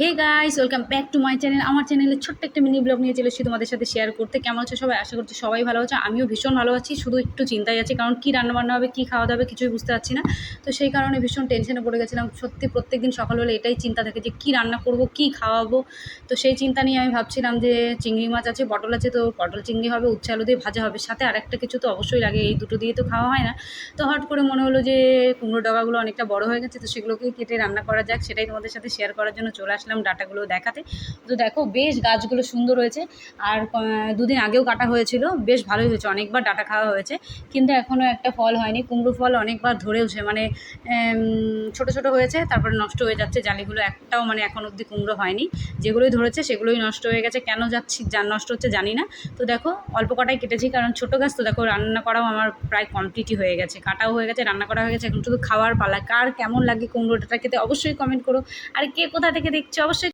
Hey guys welcome back to my channel আমার চ্যানেলে ছোট্ট একটা মিনি ব্লগ নিয়ে চলে তোমাদের সাথে শেয়ার করতে। কেমন আছে সবাই? আশা করছি সবাই ভালো আছে। আমিও ভীষণ ভালো আছি, শুধু একটু চিন্তায় আছি, কারণ কী রান্নাবান্না হবে, কী খাওয়া দাবে কিছুই বুঝতে পারছি না। তো সেই কারণে ভীষণ টেনশনে পড়ে গেছিলাম। সত্যি প্রত্যেক দিন সকাল হলে এটাই চিন্তা থাকে যে কী রান্না করব, কী খাওয়াবো। তো সেই চিন্তা নিয়ে আমি ভাবছিলাম যে চিংড়ি মাছ আছে, পটল আছে, তো পটল, চিংড়ি হবে, উচ্ছে, আলু দিয়ে ভাজা হবে। সাথে আর একটা কিছু তো অবশ্যই লাগে, এই দুটো দিয়ে তো খাওয়া হয় না। তো হট করে মনে হলো যে কুমড়ো ডগাগুলো অনেকটা বড় হয়ে গেছে, তো সেগুলোকেই কেটে রান্না করা যাক, সেটাই তোমাদের সাথে শেয়ার করার জন্য চলে আসলাম ডাটাগুলো দেখাতে। তো দেখো, বেশ গাছগুলো সুন্দর হয়েছে। আর দুদিন আগেও কাটা হয়েছিল। বেশ ভালোই হয়েছে। অনেকবার ডাটা খাওয়া হয়েছে। কিন্তু এখনও একটা ফল হয়নি। কুমড়ো ফল অনেকবার ধরেওছে মানে ছোট ছোট হয়েছে, তারপরে নষ্ট হয়ে যাচ্ছে, জালিগুলো একটাও মানে এখন অবধি কুমড়ো হয়নি। যেগুলোই ধরেছে সেগুলোই নষ্ট হয়ে গেছে। কেন যাচ্ছি, যা নষ্ট হচ্ছে জানি না। তো দেখো, অল্প কটাই কেটেছি, কারণ ছোটো গাছ তো দেখো, রান্না করাও আমার প্রায় কমপ্লিটই হয়ে গেছে। কাটাও হয়ে গেছে, রান্না করা হয়ে গেছে, এখন শুধু খাওয়ার পালা। কার কেমন লাগে কুমড়োটা খেতে অবশ্যই কমেন্ট করো। আর কে কোথা থেকে দেখছে, অবশ্যই